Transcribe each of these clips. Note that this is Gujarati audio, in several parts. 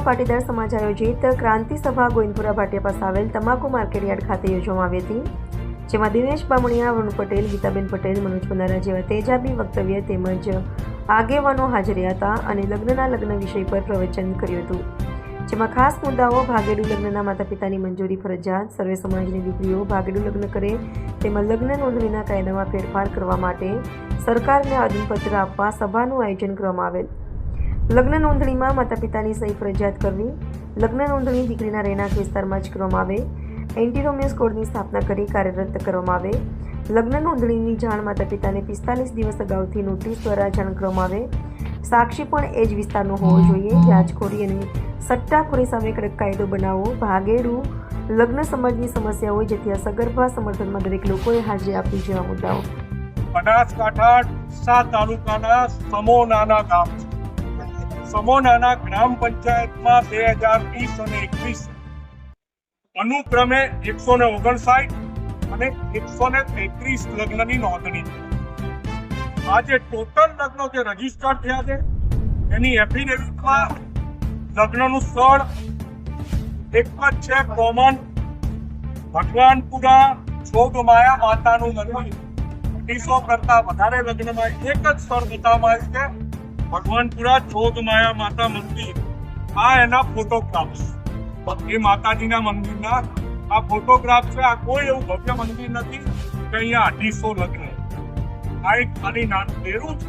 પાટીદાર સમાજ આયોજિત ક્રાંતિ સભા ગોવિંદપુરા ભાટિયા પાસે આવેલ તમાકુ માર્કેટયાર્ડ ખાતે યોજવામાં આવી હતી. જેમાં દિનેશ બામણિયા, વરુણ પટેલ, ગીતાબેન પટેલ, મનોજ પંદારા જેવા તેજાબી વક્તવ્ય તેમજ આગેવાનો હાજરી હતા અને લગ્નના લગ્ન વિષય પર પ્રવચન કર્યું હતું. જેમાં ખાસ મુદ્દાઓ, ભાગેડુ લગ્નના માતા પિતાની મંજૂરી ફરજિયાત, સર્વે સમાજની દીકરીઓ ભાગેડુ લગ્ન કરે, તેમાં લગ્ન નોંધણીના કાયદામાં ફેરફાર કરવા માટે સરકારને આવેદનપત્ર આપવા સભાનું આયોજન કરવામાં આવેલ. લગ્ન નોંધણીમાં માતા પિતાની સહી ફરજિયાત કરવી, લગ્ન નોંધણી દીકરીના રહેણાંક વિસ્તારમાં જ કરવામાં આવે એન્ટી રોમિયોસ કોડની સ્થાપના કરી કાર્યરત કરવામાં આવે, લગ્ન નોંધણીની જાણ માતા પિતાને પિસ્તાલીસ દિવસ અગાઉથી નોટિસ દ્વારા જાણ કરવામાં આવે સાક્ષી પણ એ જ વિસ્તારનો હોવો જોઈએ. વ્યાજખોરી અને સટ્ટાખોરી સામે કડક કાયદો બનાવવો ભાગેડું લગ્ન સમાજની સમસ્યા હોય જેથી આ સગર્ભા સમર્થનમાં દરેક લોકોએ હાજરી આપવી જેવા મુદ્દાઓ. બનાસકાંઠા સાત તાલુકાના સમોનાના ગામ સમોનાના ગ્રામ પંચાયતમાં બે હજાર વીસ અને એકવીસ અનુક્રમે એકસો ને ઓગણસાઠ અને એકસો ને તેત્રીસ લગ્નની નોંધણી. થઈ. આજે ટોટલ લગ્નો જે રજિસ્ટર થયા છે, એની એફિડેવિટમાં લગ્નનું સ્થળ, એક જ છે કોમન, ભગવાનપુરા જોગમાયા માતાનું મંદિર અઢીસો કરતા વધારે લગ્નમાં એક જ સ્થળ બતાવવામાં આવ્યું છે, ભગવાનપુરા જોગમાયા માતા મંદિર. આ એના ફોટોગ્રાફ્સ એ માતાજીના મંદિરના આ ફોટોગ્રાફ છે. આ કોઈ એવું ભવ્ય મંદિર નથી કે અહીંયા અઢીસો લગ્ન. આ એક ખાલી નાનું ડેરું છે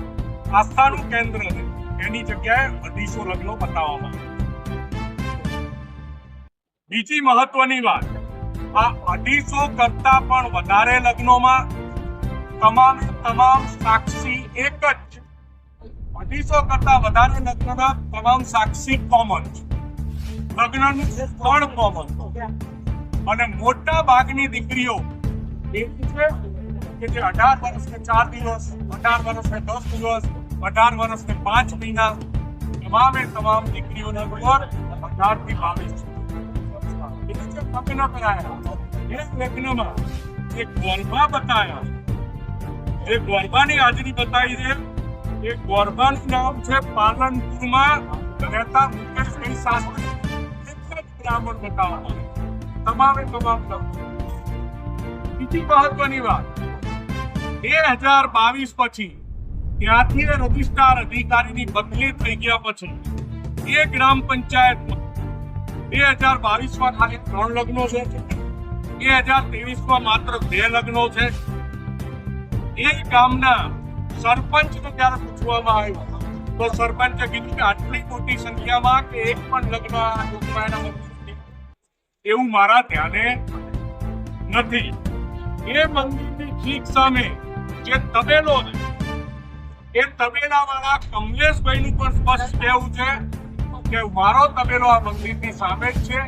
આસ્થાનું કેન્દ્ર છે. એની જગ્યાએ અઢીસો લગ્નો બતાવવામાં બીજી મહત્વની વાત, આ અઢીસો કરતા પણ વધારે લગ્નોમાં તમામ તમામ સાક્ષી એક જ છે. અઢીસો કરતા વધારે લગ્નના તમામ સાક્ષી કોમન છે. લગ્નનું સ્થળ કોમન અને મોટા ભાગની દીકરીઓ છે કે જે અઢાર વર્ષને ચાર દિવસ અઢાર વર્ષને દસ દિવસ અઢાર વર્ષને પાંચ મહિના તમામે તમામ દીકરીઓના ઉપર અઢારથી બાવીસ એ જે લગ્ન કરાયા એ લગ્નમાં જે ગરબા બતાયા જે ગરબાની હાજરી બતાવી છે એ ગરબાનું નામ છે પાલનપુરમાં રહેતા મુકેશભાઈ શાસ્ત્રી એક જ બ્રાહ્મણ બતાવવામાં આવે. તમામે તમામ લગ્નો. બીજી મહત્વની વાત બે હજાર બાવીસ પછી ત્યાંથી રજિસ્ટ્રાર અધિકારીની બદલી થઈ ગયા પછી એ ગ્રામ પંચાયતમાં બે હજાર બાવીસમાં ખાલી ત્રણ લગ્નો છે. બે હજાર ત્રેવીસમાં માત્ર બે લગ્નો છે. એ ગામના સરપંચને ત્યારે પૂછવામાં આવ્યું. તો સરપંચે કીધું કે આટલી મોટી સંખ્યામાં કે એક પણ લગ્ન એવું મારા ધ્યાને નથી. એ મંદિરની ઠીક સામે જે તબેલો છે, એ તબેલા વાળા કમલેશભાઈ નું પણ સ્પષ્ટ કહેવું છે કે મારો તબેલો આ મંદિરની સામે જ છે.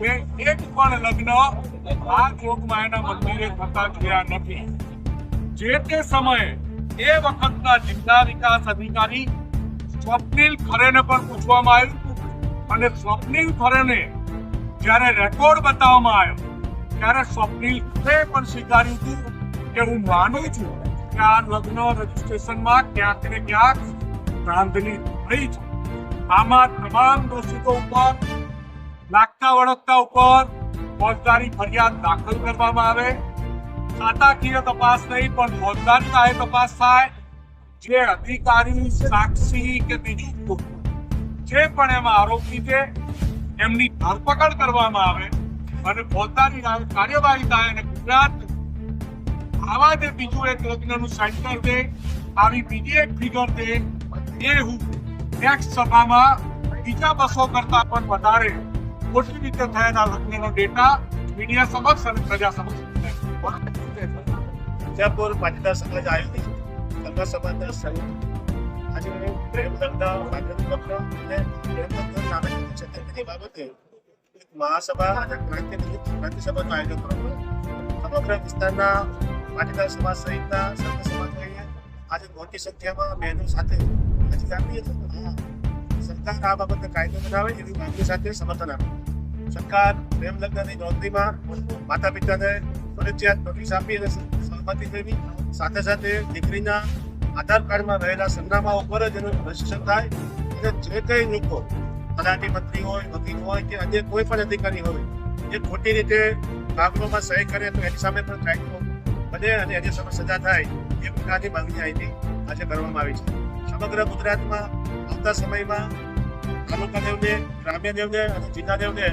મેં એક પણ લગ્ન આ એના મંદિરે થતા જોયા નથી. જે તે સમયે એ વખતના જિલ્લા વિકાસ અધિકારી સ્વપ્નિલ ખરેને પણ પૂછવામાં આવ્યું અને સ્વપ્નિલ ખરેને જ્યારે રેકોર્ડ બતાવવામાં આવ્યો, ત્યારે સ્વપ્નિલ ખરે પણ સ્વીકાર્યું હતું. કે હું માનું છું કે આ લગ્ન રજીસ્ટ્રેશનમાં ક્યાંક ને ક્યાંક ધાંધલી થઈ છે. આમાં તમામ દોષિતો ઉપર, લાગતા વળગતા ઉપર ફોજદારી ફરિયાદ દાખલ કરવામાં આવે. ખાતાકીય તપાસ નહીં, પણ ફોજદારી કાયે તપાસ થાય જે અધિકારી સાક્ષી કે બીજું જે પણ એમાં આરોપી છે, એમની ધરપકડ કરવામાં આવે અને ફોજદારી કાર્યવાહી થાય અને ગુજરાત આવા તે બીજું એક લગ્નનું સેન્ટર દે, આવી બીજી એક ફિગર દે, એ હું નેક્સ્ટ સભામાં બીજા બસો કરતા પણ વધારે મોટી રીતે થયેલા લગ્નનો ડેટા મીડિયા સમક્ષ અને પ્રજા સમક્ષ જયપુર પાટીદાર સમાજ આયોજિત ગંગા સમાજના સંઘ આજે પ્રેમ ભાગવત લગ્ન અને પ્રેમ લગ્ન નાણાકીય છેતરપિંડી બાબતે મહાસભા અને ક્રાંતિ ક્રાંતિ સભાનું આયોજન કરવામાં સમગ્ર વિસ્તારના પાટીદાર સમાજ સહિતના સર્વ સમાજોએ આજે મોટી સંખ્યામાં બહેનો સાથે આજે આપીએ છીએ સરકાર આ બાબતે કાયદો બનાવે એવી માંગણી સાથે સમર્થન આપે. સરકાર પ્રેમ લગ્નની નોંધણીમાં માતા પિતાને ફરજિયાત નોટિસ આપી અને સહમતિ કરવી સાથે સાથે દીકરીના આધાર કાર્ડમાં રહેલા સરનામા ઉપર જ એનું રજીસ્ટ્રેશન થાય અને જે કઈ લોકો તલાટી મંત્રી હોય વકીલ હોય કે અન્ય કોઈ પણ અધિકારી હોય એ ખોટી રીતે કાગળોમાં સહી કરે તો એની સામે પણ કાયદો બને અને એની સામે સજા થાય એ પ્રકારની માંગણી અહીંથી આજે કરવામાં આવી છે. સમગ્ર ગુજરાતમાં આવતા સમયમાં તાલુકા દેવને ગ્રામ્ય દેવને અને જિલ્લા દેવને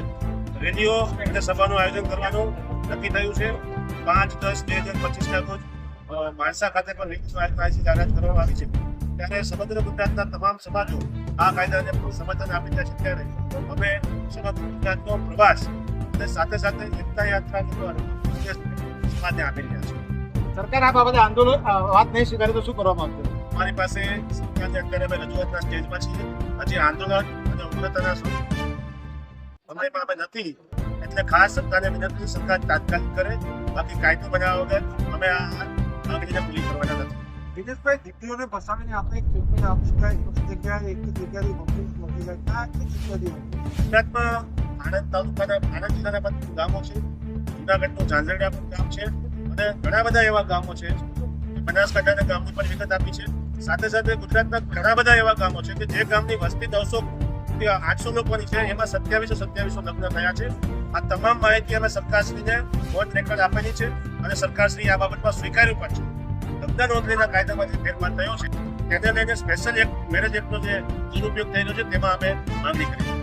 રેલીઓ અને સભાનું આયોજન કરવાનું નક્કી થયું છે. પાંચ, દસ, બે હજાર પચીસના રોજ માણસા ખાતે પણ રેલીનું આયોજન જાહેરાત કરવામાં આવી છે. ત્યારે સમગ્ર ગુજરાતના તમામ સમાજો આ કાયદાને પૂરું સમર્થન આપી રહ્યા છે ત્યારે અમે સમગ્ર ગુજરાતનો પ્રવાસ અને સાથે સાથે એકતા યાત્રા સમાજને આપી રહ્યા છે સરકાર આ બાબતે આંદોલન વાત નહીં સ્વીકારે તો શું કરવા માંગતો મારી પાસે સરકારની અત્યારે અમે રજૂઆતના સ્ટેજમાં છીએ. હજી આંદોલન અને ઉગ્રતાના સમયમાં અમે નથી. એટલે ખાસ સરકારને વિનંતી સરકાર તાત્કાલિક કરે. બાકી કાયદો બનાવવા વગર અમે આ માંગણીને પૂરી કરવાના નથી. દિનેશભાઈ દીકરીઓને ફસાવીને આપણે એક આપી શકાય એક જગ્યાએ એક જગ્યાએ મોકલી મોકલી જાય. આ કેટલી જગ્યાએ ગુજરાતમાં આણંદ તાલુકાના આણંદ જિલ્લાના બધા ગામો છે. જુનાગઢનું ઝાંઝરડા પણ ગામ છે. અને ઘણા બધા એવા ગામો છે. બનાસકાંઠાના ગામની પણ વિગત આપી છે. સાથે સાથે ગુજરાતના ઘણા બધા એવા ગામો છે કે જે ગામની વસ્તી નવસો આઠસો લોકોની છે. એમાં સત્યાવીસો સત્યાવીસો લગ્ન થયા છે. આ તમામ માહિતી અમે સરકારશ્રીને નોંધ રેકોર્ડ આપેલી છે અને સરકારશ્રી આ બાબતમાં સ્વીકાર્યું પણ છે. લગ્ન નોંધણીના કાયદામાં જે ફેરફાર થયો છે. તેને લઈને સ્પેશિયલ એક મેરેજ એક્ટનો જે દુરુપયોગ થઈ રહ્યો છે, તેમાં અમે માંગણી કરી છે.